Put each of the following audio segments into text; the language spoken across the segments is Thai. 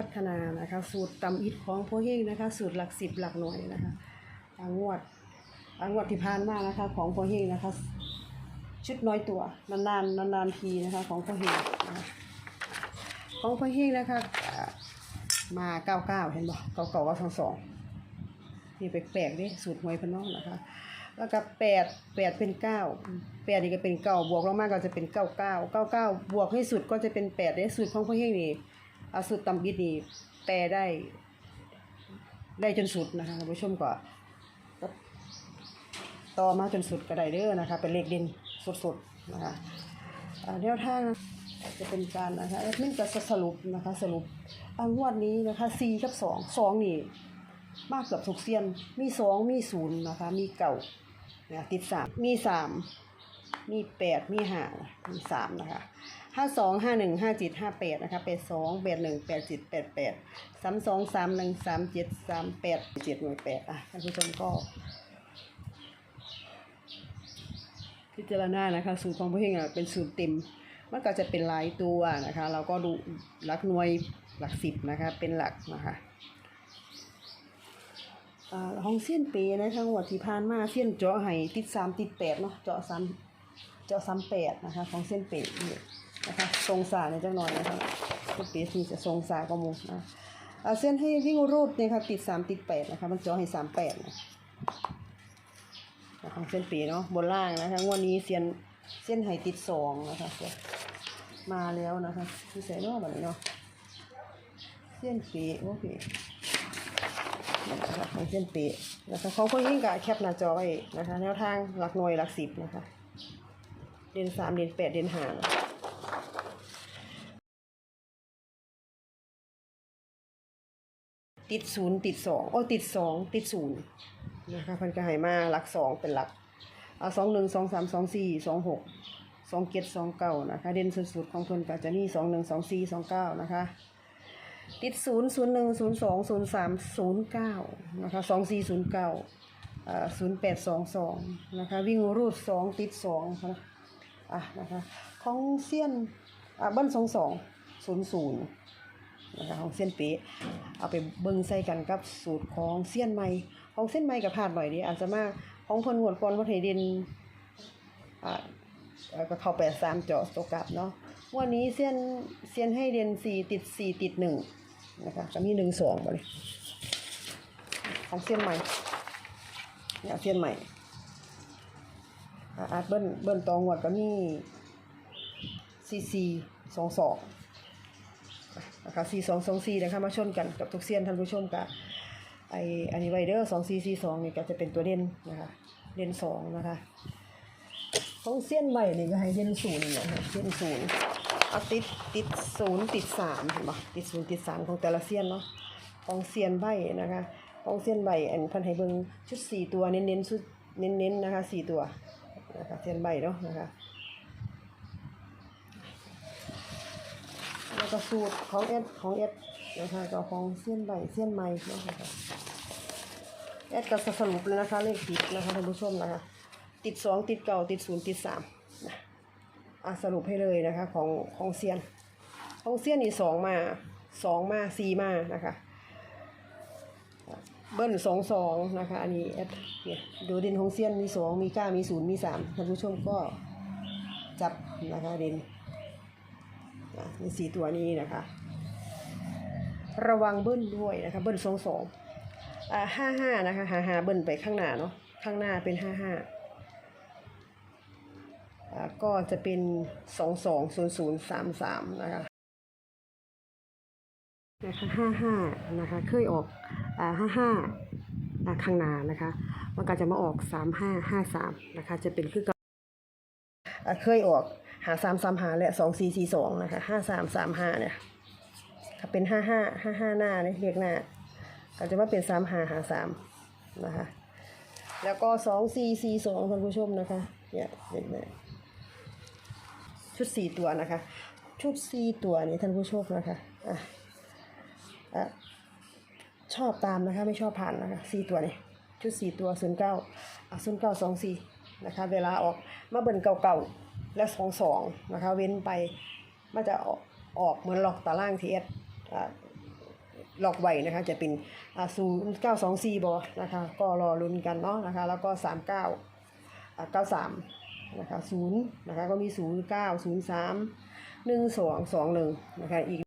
พัฒนานะคะ สูตรตำอิดของพ่อเฮงนะคะ สูตรหลักสิบหลักหน่วยนะคะอ่างวดอ่างวดที่ผ่านมานะคะ ของพ่อเฮงนะคะ ชุดน้อยตัวนานๆนานๆทีนะคะของพ่อเฮงนะคะของพ่อเฮงนะคะ มาเก้าเก้าเห็นบ่เก้าเก้าว่าสองสองนี่แปลกๆดิสูตรหวยพนน้องนะคะ แล้วก็แปดแปดเป็นเก้าแปดนี่ก็เป็นเก้าบวกลงมาก็จะเป็นเก้าเก้าเก้าเก้าบวกให้สุดก็จะเป็นแปดได้สูตรของพ่อเฮงนี่ เอาสูตรตำบิดนี่แปลได้ ได้จนสุดนะคะท่านผู้ชมก็ต่อมาจนสุดก็ได้เด้อนะคะ เป็นเลขเด่นสุดๆนะคะอ่าแนวทางจะเป็นการนะคะแอดมินจะสรุปนะคะสรุปอ่างวดนี้นะคะสี่กับสองสองนี่มากเกือบทุกเซียนมีสองมีศูนย์นะคะมีเก่าเนี่ยติดสามมีสามมีแปดมีห้ามีสามนะคะ ห้าสองห้าหนึ่งห้าเจ็ดห้าแปดนะคะแปดสองแปดหนึ่งแปดเจ็ดแปดแปดสามสองสามหนึ่งสามเจ็ดสามแปดเจ็ดหน่วยแปดอะท่านผู้ชมก็ พิจารณานะคะสูตรของพวกเฮงอะเป็นสูตรเต็มมันก็จะเป็นหลายตัวนะคะ เราก็ดูหลักหน่วยหลักสิบนะคะ เป็นหลักนะคะอ่าห้องเส้นเปนะคะงวดที่ผ่านมาเส้นเจาะให้ติดสามติดแปดเนาะเจาะสามเจาะสามแปดนะคะของเส้นเปนี่ นะคะทรงสาในจังหน่อยนะคะเส้นเปนี่จะทรงสายก็มุนะอ่าเส้นให้วิ่งรูดเนี่ยค่ะติดสามติดแปดนะคะมันจาะให้สามแปดนะของเส้นเปเนาะบนล่างนะคะวดนี้เส้นเส้นให้ติดสองนะคะมาแล้วนะคะที่ใส่นอกแบบนี้เนาะเส้นเปโอเคนะคะของเส้นป๊ะนะคะของคนยิ่งกะแคปหน้าจอไว้นะคะแนวทางหลักหน่วยหลักสิบนะคะเด่นสามเด่นแปดเด่นห้า ติดศูนย์ติดสองโอ้ติดสองติดศูนย์นะคะเพันก็ให้มาหลักสองเป็นหลักเอาสองหนึ่งสองสามสองสี่สองหกสองเจ็ดสองเก้านะคะ เด่นสุดๆของเพิ่นก็จะมีสองหนึ่งสองสี่สองเก้านะคะติดศูนย์ศูนย์หนึ่งศูนย์สองศูนย์สามศูนย์เก้านะคะสองสี่ศูนย์เก้าศูนย์แปดสองสองนะคะวิ่งรูดสองติดสองนะอะนะคะของเซียนอะบิ้ลสองสองศูนย์ศูนย์ นะคะของเซียนเป๊ะเอาไปเบิ้งใส่กันกับสูตรของเซียนใหม่ของเส้นใหม่กับพลาดหน่อยดิอาจจะมาของคนหัวก่อนวัดเหเดนอ่าก็เข้าแปดสามเจาะตกกลับเนาะวันนี้เซียนเซียนให้เดนสี่ติดสี่ติดหนึ่งนะคะก็มีหนึ่งสองมาเลยของเส้นใหม่เนี่ยเส้นใหม่อาอาร์ตเบิ้ลเบิ้ลตองหวดก็มีซีซีสองสอง นะคะสี่สองสองสี่นะคะมาชนกันกับทุกเส้นท่านผู้ชมกับไออันนี้ไวเดอร์สองสี่สี่สองนี่ก็จะเป็นตัวเด่นนะคะเด่นสองนะคะของเส้นใหม่นี่ก็ให้เด่นศูนย์นะคะเด่นศูนย์เอาติดติดศูนย์ติดสามเห็นปะติดศูนย์ติดสามของแต่ละเซียนเนาะของเซียนใบนะคะของเซียนใบอันพันให้เบิ่งชุดสี่ตัวเน้นๆชุดเน้นๆนะคะสี่ตัวนะคะเซียนใบเนาะนะคะ แล้วก็สูตรของเอสของเอสนะคะก็ของเซียนใบเซียนใหม่นะคะเอสก็สรุปเลยนะคะเลขติดนะคะท่านผู้ชมนะคะติดสองติดเก่าติดศูนย์ติดสามนะอะสรุปให้เลยนะคะของของเซียน ของเซียนนี่สองมาสองมาสี่มานะคะเบิ้ลสองสองนะคะ อันนี้แอดเนี่ยดูดินของเซียนมีสองมีเก้ามีศูนย์มีสามท่านผู้ชมก็จับนะคะดิน อ่สี่ตัวนี้นะคะ ระวังเบิ้ลด้วยนะคะเบิ้ลสองสองอ่าห้าห้านะคะหาหาเบิ้ลไปข้างหน้าเนาะข้างหน้าเป็นห้าห้าอ่าก็จะเป็นสองสองศูนย์ศูนย์สามสามนะคะนะคะห้าห้านะคะเคยออกอ่าห้าห้าอ่าข้างหน้านะคะมันก็จะมาออกสามห้าห้าสามนะคะจะเป็นคือกับอ่าเคยออก หาสามสามหาและสองสี่สี่สองนะคะห้าสามสามห้าเนี่ยถ้าเป็นห้าห้าห้าห้าหน้าเนี่ยเรียกหน้าก็จะมาเป็นสามหาหาสามนะคะแล้วก็สองสี่สี่สองท่านผู้ชมนะคะเนี่ยเห็นไหมชุดสี่ตัวนะคะ ชุดสี่ตัวนี้ท่านผู้ชมนะคะอะอะชอบตามนะคะไม่ชอบผ่านนะคะสี่ตัวนี้ชุดสี่ตัวศูนย์เก้าศูนย์เก้าสองสี่นะคะ เวลาออกมาเบิ่นเก่าๆ และสองสองนะคะเว้นไปมันจะออกออกเหมือนหลอกตารางทีเอสหล็อกไว้นะคะจะเป็นศูนย์เก้าสองสี่บอนะคะก็รอลุ้นกันเนาะนะคะแล้วก็สามเก้าเก้าสามนะคะศูนย์นะคะก็มีศูนย์เก้าศูนย์สามหนึ่งสองสองหนึ่งนะคะอีก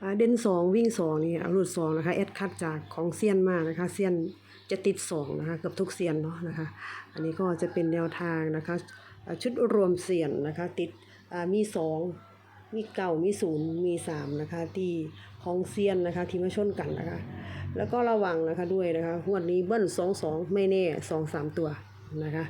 อ่า เด่นสองวิ่งสองนี่อารุดสองนะคะแอดคัดจากของเซียนมากนะคะเซียนจะติดสองนะคะเกือบทุกเซียนเนาะนะคะอันนี้ก็จะเป็นแนวทางนะคะชุดรวมเซียนนะคะติดมีสองมีเก่ามีศูนย์มีสามนะคะที่ของเซียนนะคะที่มาชนกันนะคะแล้วก็ระวังนะคะด้วยนะคะงวดนี้เบิ้ลสองสองไม่แน่สองสามตัวนะคะ